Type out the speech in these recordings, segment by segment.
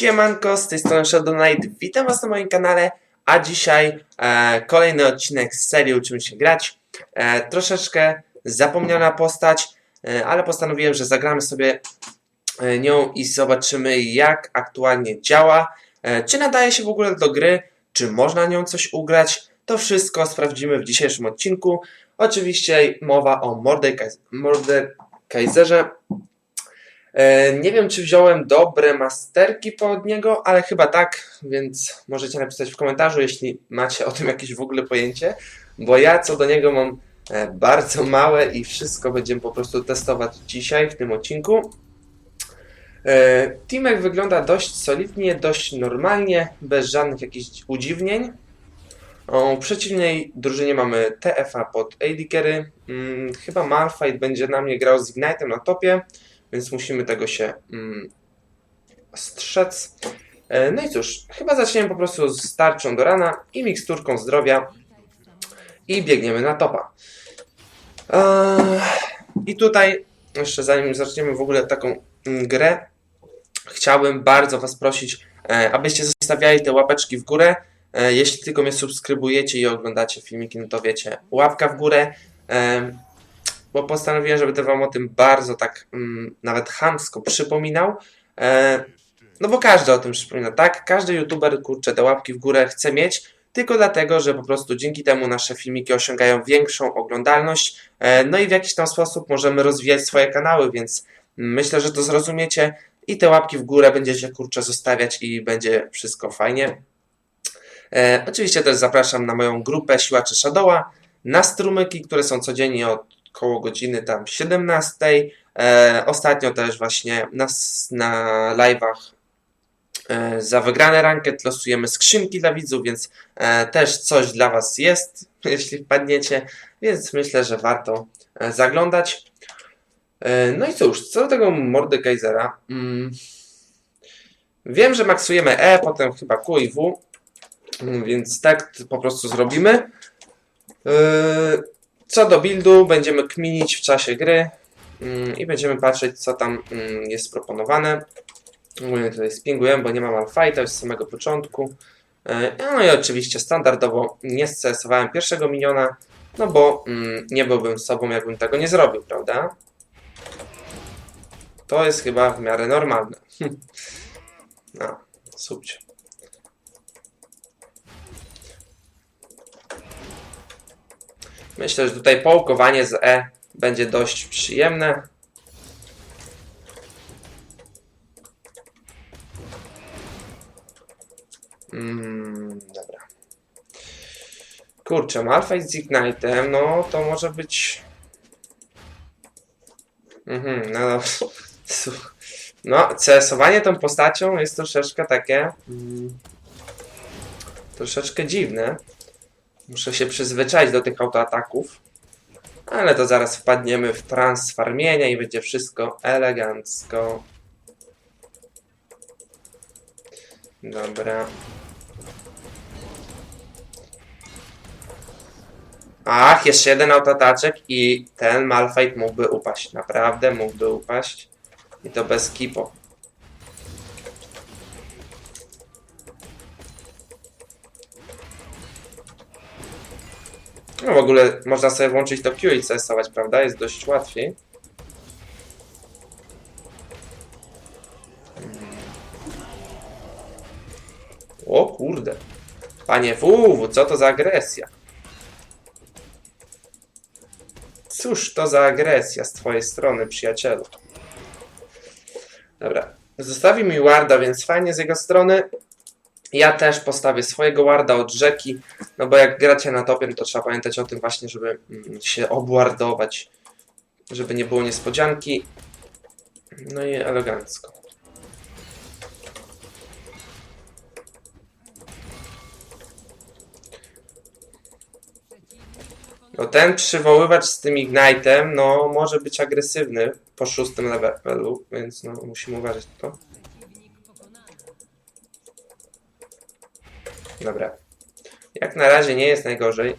Siemanko, z tej strony Shadow Knight, witam was na moim kanale, a dzisiaj e, kolejny odcinek z serii Uczymy się grać. E, troszeczkę zapomniana postać, e, ale postanowiłem, że zagramy sobie e, nią i zobaczymy jak aktualnie działa, e, czy nadaje się w ogóle do gry, czy można nią coś ugrać. To wszystko sprawdzimy w dzisiejszym odcinku. Oczywiście mowa o Mordekais- Mordekaiserze. E, Nie wiem, czy wziąłem dobre masterki pod niego, ale chyba tak, więc możecie napisać w komentarzu, jeśli macie o tym jakieś w ogóle pojęcie, bo ja co do niego mam e, bardzo małe i wszystko będziemy po prostu testować dzisiaj w tym odcinku. E, Teamek wygląda dość solidnie, dość normalnie, bez żadnych jakichś udziwnień. O, przeciwnej drużynie mamy TFA pod AD Carry. Mm, chyba Malphite będzie na mnie grał z Ignite'em na topie więc musimy tego się mm, strzec. E, No i cóż, chyba zaczniemy po prostu z tarczą do rana i miksturką zdrowia i biegniemy na topa. Eee, I tutaj, jeszcze zanim zaczniemy w ogóle taką mm, grę, chciałbym bardzo Was prosić, e, abyście zostawiali te łapeczki w górę. E, Jeśli tylko mnie subskrybujecie i oglądacie filmiki, no to wiecie, łapka w górę. Bo postanowiłem, że będę wam o tym bardzo tak mm, nawet chamsko przypominał. E, no bo każdy o tym przypomina, tak? Każdy youtuber, kurczę, te łapki w górę chce mieć, tylko dlatego, że po prostu dzięki temu nasze filmiki osiągają większą oglądalność, e, no i w jakiś tam sposób możemy rozwijać swoje kanały, więc myślę, że to zrozumiecie i te łapki w górę będziecie, kurczę, zostawiać i będzie wszystko fajnie. E, oczywiście też zapraszam na moją grupę Siłaczy Shadowa, na strumyki, które są codziennie od koło godziny tam 17. E, ostatnio też właśnie na, s- na live'ach e, za wygrane ranket losujemy skrzynki dla widzów, więc e, też coś dla Was jest, jeśli wpadniecie, więc myślę, że warto e, zaglądać. E, no i cóż, co do tego Mordekaisera. Mm, wiem, że maksujemy E, potem chyba Q i W, mm, więc tak po prostu zrobimy. E, co do buildu, będziemy kminić w czasie gry mm, i będziemy patrzeć, co tam mm, jest proponowane. Ogólnie tutaj spingujemy, bo nie mam alfighta już z samego początku. E, No i oczywiście standardowo nie stresowałem pierwszego miniona, no bo mm, nie byłbym sobą, jakbym tego nie zrobił, prawda? To jest chyba w miarę normalne. No, subcie. Myślę, że tutaj połkowanie z E będzie dość przyjemne. Mm, dobra. Kurczę, Malphite z Ignite'em, no to może być... Mhm, no dobrze. Su- No, CS-owanie tą postacią jest troszeczkę takie... Mm, troszeczkę dziwne. Muszę się przyzwyczaić do tych autoataków. Ale to zaraz wpadniemy w trans farmienia i będzie wszystko elegancko. Dobra. Ach, jeszcze jeden autoataczek i ten Malphite mógłby upaść. Naprawdę mógłby upaść. I to bez kipo. No w ogóle można sobie włączyć to Q i CS-ować, prawda? Jest dość łatwiej. O kurde. Panie WW, co to za agresja? Cóż to za agresja z twojej strony, przyjacielu? Dobra. Zostawi mi warda, więc fajnie z jego strony. Ja też postawię swojego warda od rzeki, no bo jak gracie na topie, to trzeba pamiętać o tym właśnie, żeby mm, się obwardować, żeby nie było niespodzianki. No i elegancko. No ten przywoływacz z tym Ignite'em, no może być agresywny po szóstym levelu, więc no musimy uważać na to. Dobra. Jak na razie nie jest najgorzej.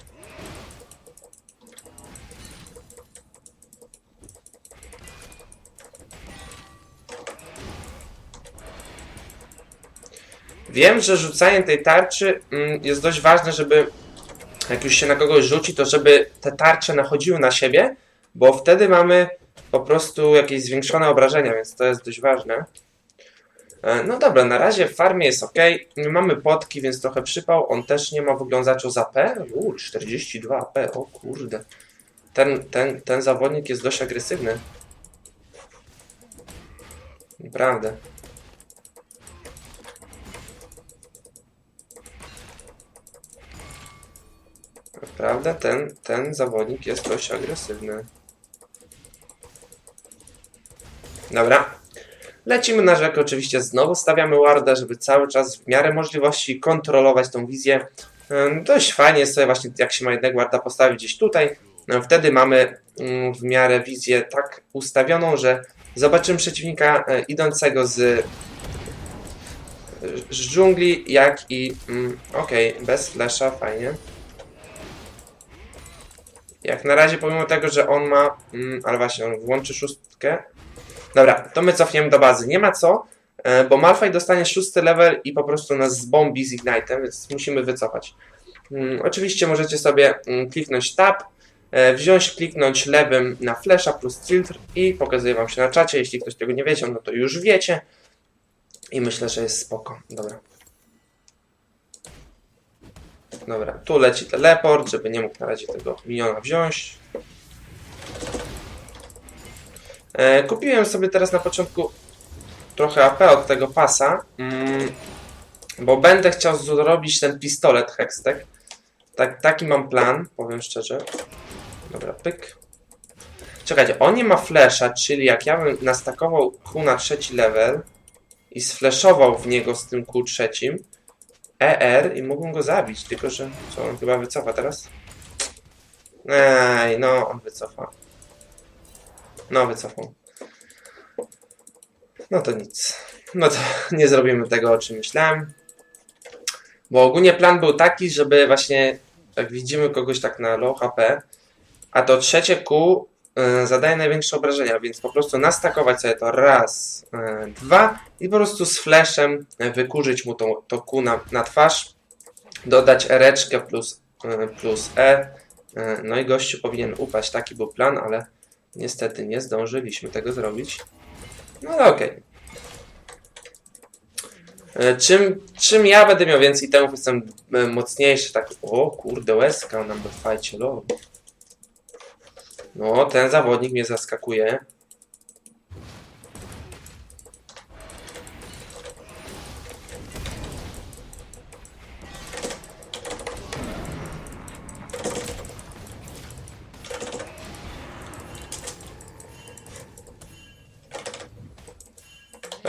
Wiem, że rzucanie tej tarczy mm, jest dość ważne, żeby jak już się na kogoś rzuci, to żeby te tarcze nachodziły na siebie, bo wtedy mamy po prostu jakieś zwiększone obrażenia, więc to jest dość ważne. E, No dobra, na razie w farmie jest ok. Mamy potki, więc trochę przypał. On też nie ma wyglądaczu z AP. Uuu, 42 AP, o kurde. Ten, ten, ten zawodnik jest dość agresywny. Naprawdę. Naprawdę, ten, ten zawodnik jest dość agresywny. Dobra. Lecimy na rzekę, oczywiście znowu stawiamy warda, żeby cały czas w miarę możliwości kontrolować tą wizję. Dość fajnie sobie właśnie, jak się ma jednego warda postawić gdzieś tutaj. Wtedy mamy ym, w miarę wizję tak ustawioną, że zobaczymy przeciwnika e, idącego z, z dżungli, jak i... mm, Okej, bez flesza, fajnie. Jak na razie, pomimo tego, że on ma. Mm, ale właśnie, on włączy szóstkę. Dobra, to my cofniemy do bazy. Nie ma co, e, bo Malphite dostanie szósty level i po prostu nas zbombi z Ignite'em, więc musimy wycofać. Mm, oczywiście możecie sobie mm, kliknąć Tab, e, wziąć, kliknąć lewym na Flasha plus filtr i pokazuję Wam się na czacie. Jeśli ktoś tego nie wiedział, no to już wiecie. I myślę, że jest spoko. Dobra. Dobra, tu leci teleport, żeby nie mógł na razie tego miniona wziąć. E, kupiłem sobie teraz na początku trochę AP od tego pasa, mm, bo będę chciał zrobić ten pistolet Hextech. Tak, taki mam plan, powiem szczerze. Dobra, pyk. Czekajcie, on nie ma flasha, czyli jak ja bym nastakował Q na trzeci level i sflashował w niego z tym Q trzecim, ER i mógłbym go zabić, tylko że co, on chyba wycofa teraz? Ej, no, on wycofa. No, wycofał. No to nic. No to nie zrobimy tego, o czym myślałem. Bo ogólnie plan był taki, żeby właśnie, jak widzimy kogoś tak na low HP, a to trzecie Q y, zadaje największe obrażenia, więc po prostu nastakować sobie to raz, y, dwa i po prostu z flashem y, wykurzyć mu to, to Q na, na twarz, dodać ereczkę plus, plus E, no i gościu powinien upaść. Taki był plan, ale niestety nie zdążyliśmy tego zrobić. No ale okej. E, Czym, czym ja będę miał więcej temów, jestem e, mocniejszy, taki, o kurde, łezka na fajcie, lol. No, ten zawodnik mnie zaskakuje.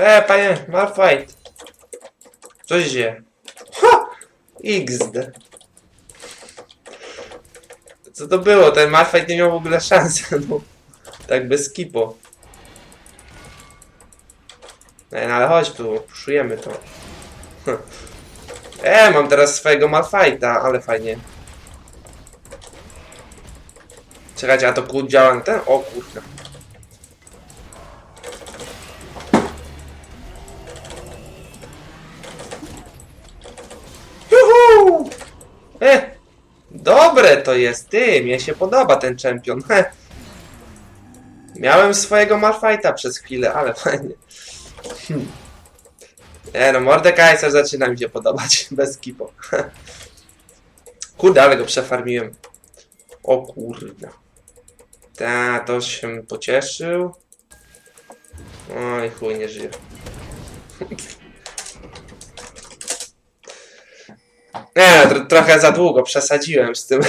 E, panie, Malfight. Co się dzieje? Ha! XD. Co to było? Ten Malfight nie miał w ogóle szansy. No, tak bez kipo. E, no ale chodź tu, puszujemy to. Hm. E, mam teraz swojego Malfighta, ale fajnie. Czekajcie, a to działa ten? O kurde. Juhu! E, dobre to jest, ty, mnie się podoba ten czempion. He. Miałem swojego Malfighta przez chwilę, ale fajnie. Hmm. Nie no, Mordekaiser zaczyna mi się podobać, bez kipo. Kurde, ale go przefarmiłem. O kurde. Ta, to się pocieszył. Oj, chuj, nie żyje. Nie, tro trochę za długo przesadziłem z tym.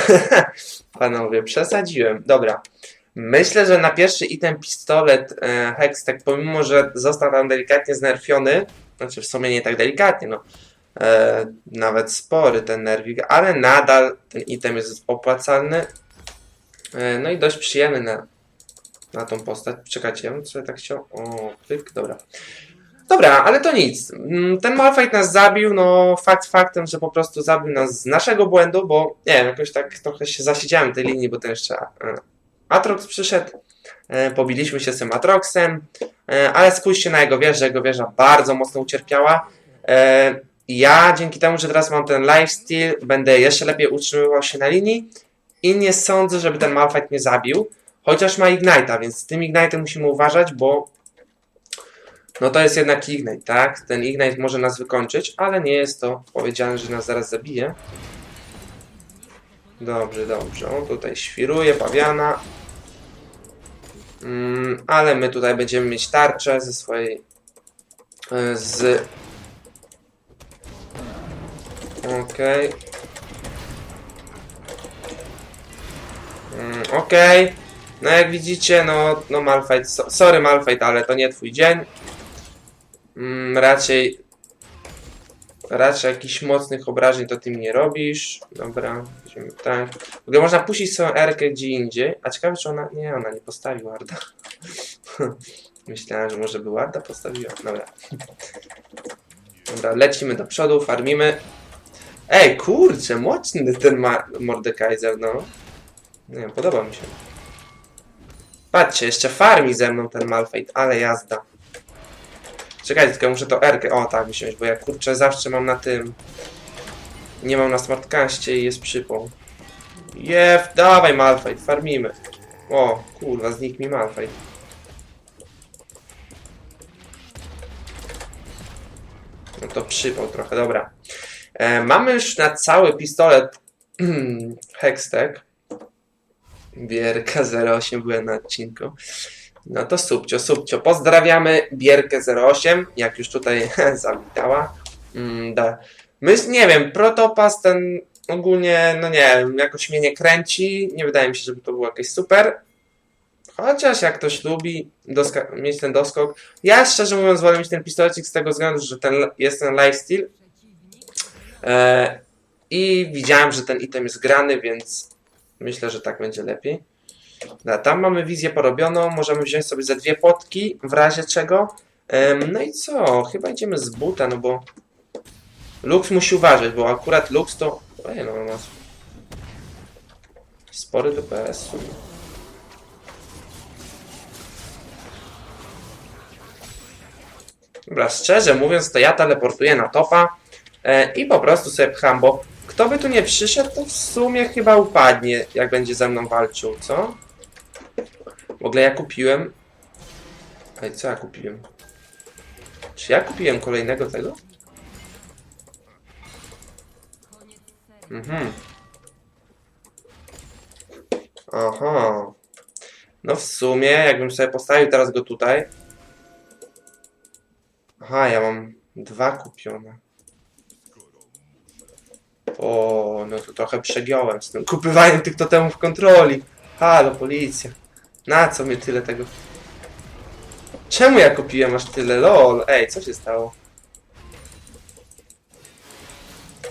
Panowie, przesadziłem. Dobra. Myślę, że na pierwszy item pistolet e, Hextech, pomimo że został tam delikatnie znerfiony, znaczy w sumie nie tak delikatnie, no, e, nawet spory ten nerwik, ale nadal ten item jest opłacalny, e, no i dość przyjemny na, na tą postać. Czekajcie, ja bym sobie tak chciał, o, pyk, dobra. Dobra, ale to nic. Mm, Ten Malfight nas zabił, no fakt faktem, że po prostu zabił nas z naszego błędu, bo nie wiem, jakoś tak trochę się zasiedziałem tej linii, bo ten jeszcze e, Atrox przyszedł, e, pobiliśmy się z tym Atroxem, e, ale spójrzcie na jego wieżę, jego wieża bardzo mocno ucierpiała. Ja dzięki temu, że teraz mam ten lifesteal, będę jeszcze lepiej utrzymywał się na linii i nie sądzę, żeby ten Malphite mnie zabił. Chociaż ma Ignite'a, więc z tym Ignite'em musimy uważać, bo no to jest jednak Ignite, tak? Ten Ignite może nas wykończyć, ale nie jest to powiedziane, że nas zaraz zabije. Dobrze, dobrze. On tutaj świruje, pawiana. Mm, ale my tutaj będziemy mieć tarczę ze swojej. e, Z. Okej. Mm, Okej. No jak widzicie, no, no Malphite, so, sorry Malphite, ale to nie twój dzień. Mm, raczej, raczej jakichś mocnych obrażeń to ty mi nie robisz. Dobra, weźmiemy tak. W ogóle można puścić swoją Erkę gdzie indziej. A ciekawe, czy ona, nie, ona nie postawi Warda. Myślałem, że może by Warda postawiła. Dobra. Dobra, lecimy do przodu, farmimy. Ej, kurczę, mocny ten Mordekaiser, no. Nie wiem, podoba mi się. Patrzcie, jeszcze farmi ze mną ten Malphite, ale jazda. Czekajcie, tylko muszę to Erkę, o tak wziąć, bo ja kurczę zawsze mam na tym. Nie mam na smartcaście i jest przypał. Jef, dawaj Malphite, farmimy. O, kurwa, znikł mi Malphite. No to przypał trochę, dobra. E, mamy już na cały pistolet Hextech. Bierka 08 byłem na odcinku. No to subcio, subcio. Pozdrawiamy Bierkę 08, jak już tutaj zawitała. Mm, da. My, nie wiem, Protopas ten ogólnie, no nie wiem, jakoś mnie nie kręci. Nie wydaje mi się, żeby to było jakieś super. Chociaż jak ktoś lubi mieć ten doskok. Ja szczerze mówiąc wolę mieć ten pistolecik z tego względu, że ten, jest ten lifesteal. E, I widziałem, że ten item jest grany, więc myślę, że tak będzie lepiej. No, tam mamy wizję porobioną, możemy wziąć sobie ze dwie potki, w razie czego. No i co? Chyba idziemy z buta, no bo Lux musi uważać, bo akurat Lux to... Ej, no ma spory DPS w sumie. Dobra, szczerze mówiąc, to ja teleportuję na topa e, i po prostu sobie pcham, bo kto by tu nie przyszedł, to w sumie chyba upadnie, jak będzie ze mną walczył, co? W ogóle ja kupiłem... Ej, co ja kupiłem? Czy ja kupiłem kolejnego tego? Mhm. Aha. No w sumie, jakbym sobie postawił teraz go tutaj. Aha, ja mam dwa kupione. O, no to trochę przegiąłem z tym kupywaniem tych totemów kontroli. Halo, policja. Na co mi tyle tego? Czemu ja kupiłem aż tyle? LOL. Ej, co się stało?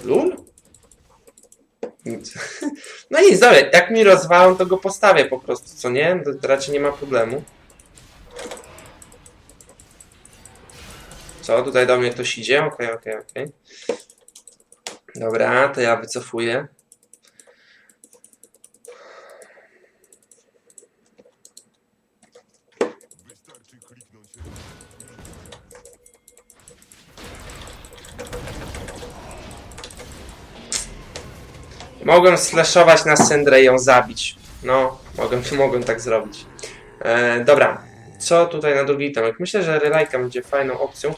Lul? Nic. No nic, dobra, jak mi rozwalą, to go postawię po prostu, co nie? To raczej nie ma problemu. Co, tutaj do mnie ktoś idzie? Okej, okej, okej. Dobra, to ja wycofuję. Mogłem slashować na Syndrę i ją zabić. No, mogłem, mogłem tak zrobić. E, dobra, co tutaj na drugi temat? Myślę, że relajka będzie fajną opcją.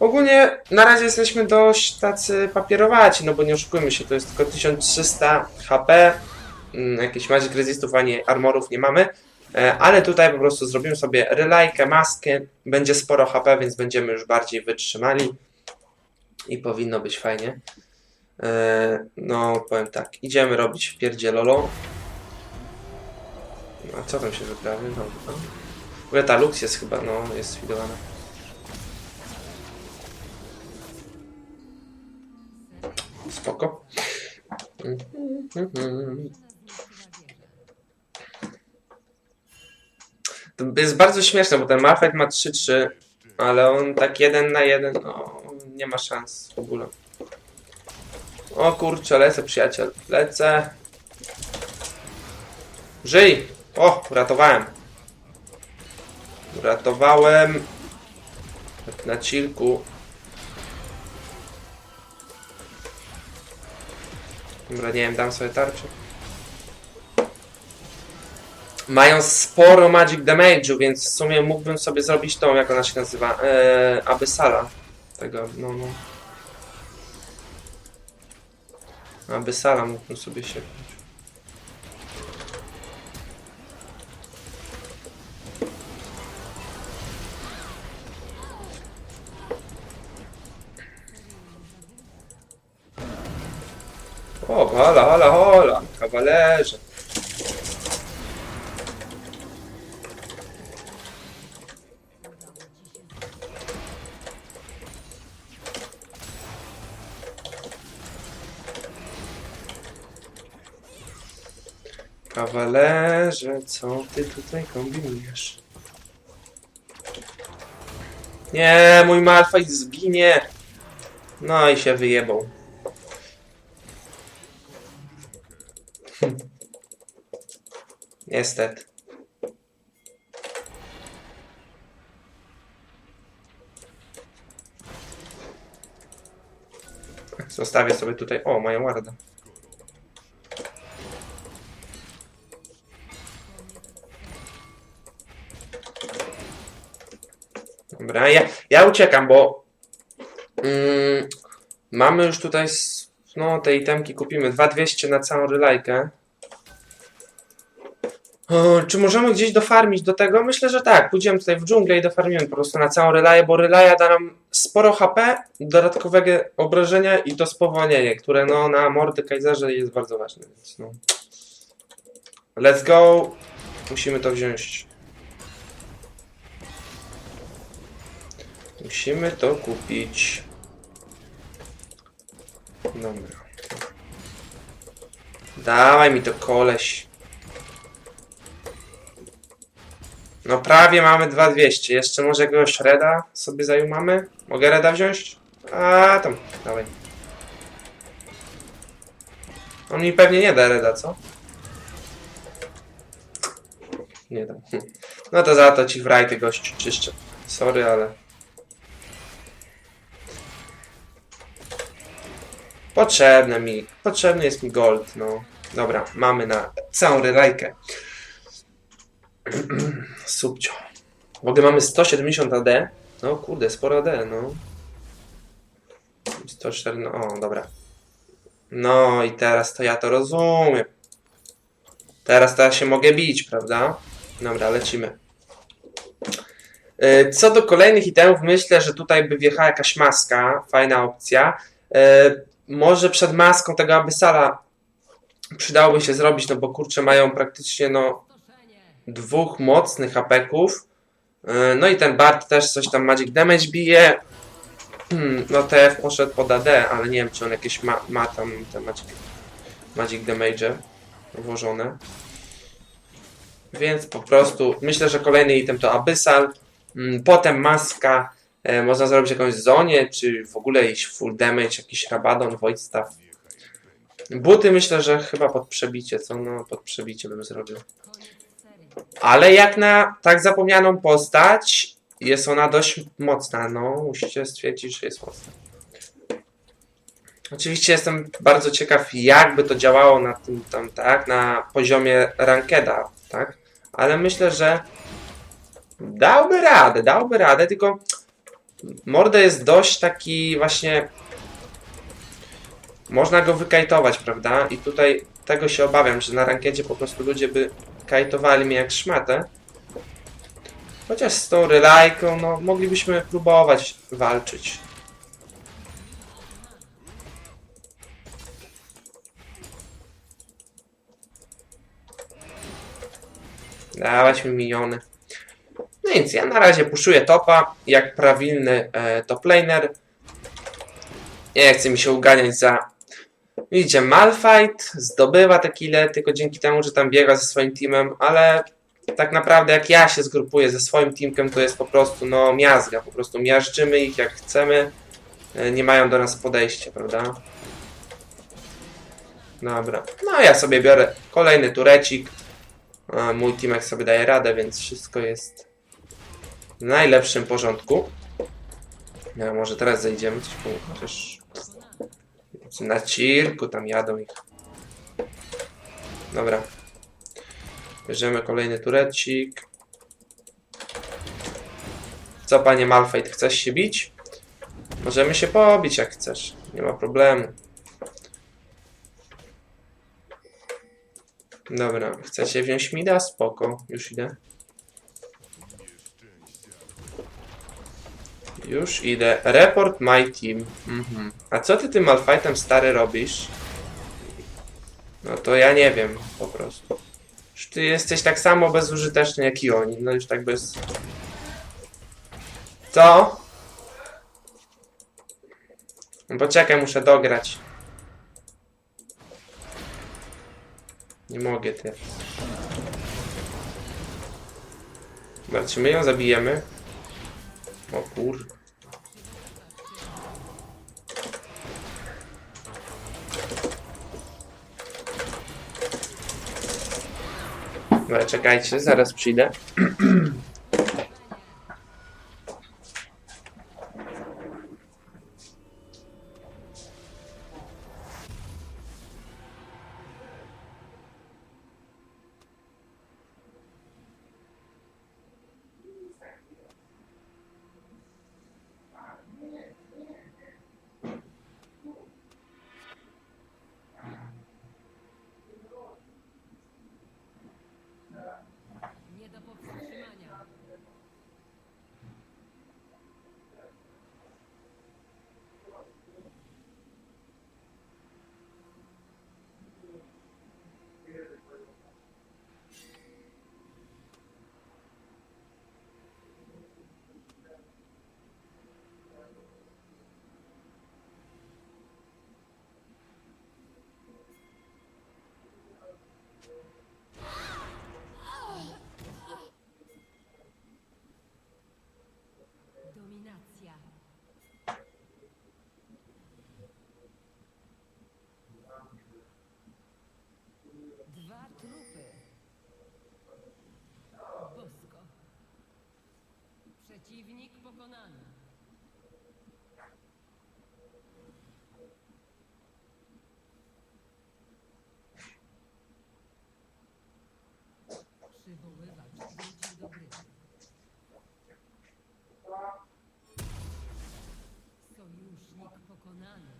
Ogólnie na razie jesteśmy dość tacy papierowaci, no bo nie oszukujmy się, to jest tylko 1300 HP, mm, jakichś magic resistów ani armorów nie mamy, e, ale tutaj po prostu zrobimy sobie relajkę, maskę, będzie sporo HP, więc będziemy już bardziej wytrzymali i powinno być fajnie. E, no, powiem tak, idziemy robić w pierdzielolo. A co tam się wyprawia? No, no. W ogóle ta Lux jest chyba, no, jest sfidowana. Spoko. To jest bardzo śmieszne, bo ten Malphite ma 3-3, ale on tak jeden na jeden, no, nie ma szans w ogóle. O kurczę, lecę przyjaciel, lecę. Żyj! O, uratowałem. Uratowałem. Na chillku. Dobra, nie wiem, dam sobie tarczę. Mają sporo magic damage'u, więc w sumie mógłbym sobie zrobić tą, jak ona się nazywa, eee. Tego, no, no. Abyssala mógłbym sobie się... Kawalerze, co ty tutaj kombinujesz? Nie, mój Malfight zginie. No i się wyjebał. Niestety. Zostawię sobie tutaj. O, mają warda. Dobra, ja, ja uciekam, bo mm, mamy już tutaj no te itemki kupimy 2200 na całą relajkę. O, czy możemy gdzieś dofarmić do tego? Myślę, że tak. Pójdziemy tutaj w dżunglę i dofarmimy po prostu na całą relaję, bo relaja da nam sporo HP, dodatkowego obrażenia i to spowolnienie, które no na mordy Kaiserze jest bardzo ważne, więc no. Let's go. Musimy to wziąć. Musimy to kupić. Dobra. Dawaj mi to koleś. No prawie mamy 2200. Jeszcze może jakiegoś reda sobie zajumamy? Mogę reda wziąć? A tam, dawaj. On mi pewnie nie da reda, co? Nie dam. No to za to ci frajty gościu czyszczę. Sorry, ale... Potrzebne mi, potrzebny jest mi gold, no. Dobra, mamy na całą relajkę. Subcio. W ogóle mamy 170 AD. No kurde, sporo AD, no. 104, no o, dobra. No i teraz to ja to rozumiem. Teraz to ja się mogę bić, prawda? Dobra, lecimy. E, Co do kolejnych itemów, myślę, że tutaj by wjechała jakaś maska. Fajna opcja. E, Może przed maską tego Abyssala przydałoby się zrobić, no bo kurczę mają praktycznie no dwóch mocnych apeków. Yy, No i ten Bart też coś tam Magic Damage bije. Hmm, No TF poszedł pod AD, ale nie wiem czy on jakieś ma, ma tam te Magic, magic Damage włożone. Więc po prostu myślę, że kolejny item to Abyssal. Mm, Potem maska. E, Można zrobić jakąś zonię, czy w ogóle iść full damage, jakiś Rabadon, Void Staff. Buty myślę, że chyba pod przebicie, co? No, pod przebicie bym zrobił. Ale jak na tak zapomnianą postać, jest ona dość mocna, no, musicie stwierdzić, że jest mocna. Oczywiście jestem bardzo ciekaw, jakby to działało na tym tam, tak, na poziomie rankeda, tak, ale myślę, że dałby radę, dałby radę, tylko Mordę jest dość taki właśnie można go wykajtować, prawda? I tutaj tego się obawiam, że na rankedzie po prostu ludzie by kajtowali mnie jak szmatę. Chociaż z tą relajką, no, moglibyśmy próbować walczyć. Dawać mi. No więc ja na razie puszuję topa, jak prawilny e, top laner. Nie chcę mi się uganiać za Widzicie, Malfight zdobywa te kile tylko dzięki temu, że tam biega ze swoim teamem, ale tak naprawdę jak ja się zgrupuję ze swoim teamkiem, to jest po prostu no miazga, po prostu miażdżymy ich jak chcemy, E, nie mają do nas podejścia, prawda? Dobra, no ja sobie biorę kolejny turecik, mój teamek sobie daje radę, więc wszystko jest w najlepszym porządku. Ja może teraz zejdziemy coś chociaż na cirku tam jadą ich. Dobra. Bierzemy kolejny turecik. Co, panie Malphite, chcesz się bić? Możemy się pobić, jak chcesz. Nie ma problemu. Dobra, chcecie wziąć mida? Spoko, już idę. Już idę. Report my team. Mhm. A co ty tym Malfightem stary robisz? No to ja nie wiem, po prostu. Już ty jesteś tak samo bezużyteczny jak i oni. No już tak bez... Co? No poczekaj, muszę dograć. Nie mogę, ty. Dobra, czy my ją zabijemy? O kur... Dobra, czekajcie, zaraz przyjdę. Nie do powstrzymania. Dominacja. Dwa trupy. Bosko. Przeciwnik pokonany. Do gry. Sojusznik pokonany.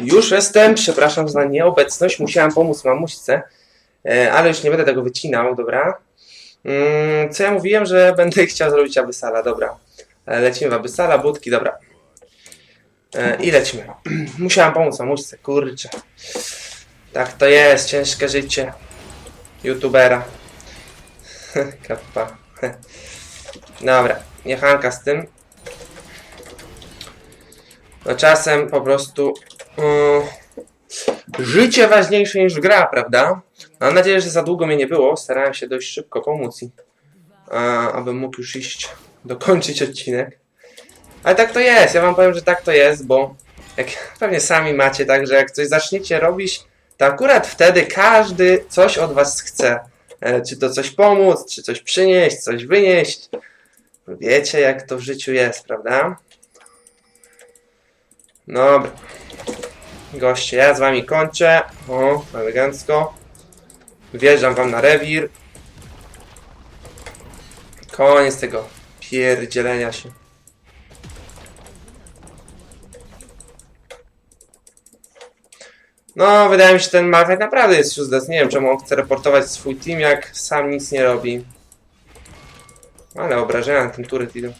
Już jestem, przepraszam za nieobecność, musiałam pomóc mamuśce, e, ale już nie będę tego wycinał, dobra. Mm, Co ja mówiłem, że będę chciał zrobić Abysala, dobra. E, Lecimy w Abysala, budki, dobra. E, I lecimy. Musiałam pomóc mamuśce, kurczę. Tak to jest, ciężkie życie youtubera. Kappa. Dobra, niechanka z tym. No czasem po prostu mm, życie ważniejsze niż gra, prawda? Mam nadzieję, że za długo mnie nie było. Starałem się dość szybko pomóc i abym mógł już iść, dokończyć odcinek. Ale tak to jest, ja wam powiem, że tak to jest, bo jak pewnie sami macie, tak, że jak coś zaczniecie robić, to akurat wtedy każdy coś od was chce. E, Czy to coś pomóc, czy coś przynieść, coś wynieść. Wiecie, jak to w życiu jest, prawda? Dobra. Goście, ja z wami kończę. O, elegancko. Wjeżdżam wam na rewir. Koniec tego pierdzielenia się. No, wydaje mi się, ten Malphite naprawdę jest useless. Nie wiem, czemu on chce reportować swój team, jak sam nic nie robi. Ale obrażenia na ten turret idą.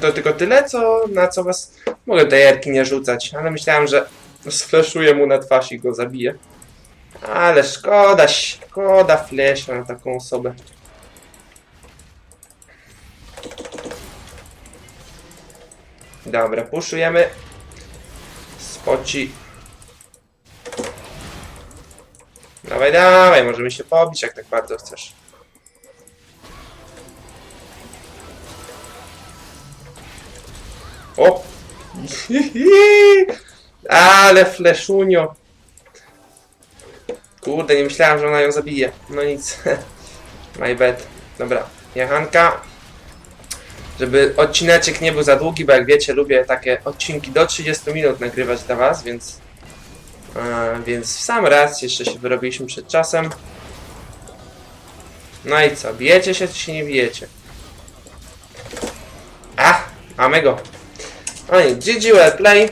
To tylko tyle, co, na co was mogę tej erki nie rzucać, ale myślałem, że sfleszuję mu na twarz i go zabiję. Ale szkoda, szkoda flesza na taką osobę. Dobra, puszujemy Poci. Dawaj, dawaj, możemy się pobić, jak tak bardzo chcesz. Ale fleszunio. Kurde, nie myślałem, że ona ją zabije. No nic. My bad. Dobra, jachanka. Żeby odcineczek nie był za długi, bo jak wiecie, lubię takie odcinki do 30 minut nagrywać dla was, więc... A, więc w sam raz jeszcze się wyrobiliśmy przed czasem. No i co, bijecie się czy się nie bijecie? A, mamy go. No i GG play.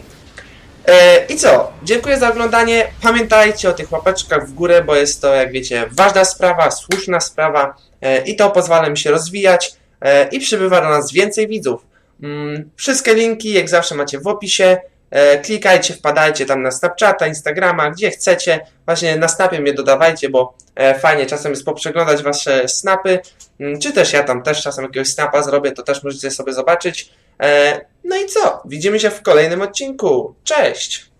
E, I co? Dziękuję za oglądanie. Pamiętajcie o tych łapeczkach w górę, bo jest to, jak wiecie, ważna sprawa, słuszna sprawa e, i to pozwala mi się rozwijać e, i przybywa do nas więcej widzów. Mm, Wszystkie linki, jak zawsze, macie w opisie. Klikajcie, wpadajcie tam na Snapchata, Instagrama, gdzie chcecie. Właśnie na Snapie mnie dodawajcie, bo fajnie czasem jest poprzeglądać wasze snapy. Mm, Czy też ja tam też czasem jakiegoś snapa zrobię, to też możecie sobie zobaczyć. E, No i co? Widzimy się w kolejnym odcinku. Cześć!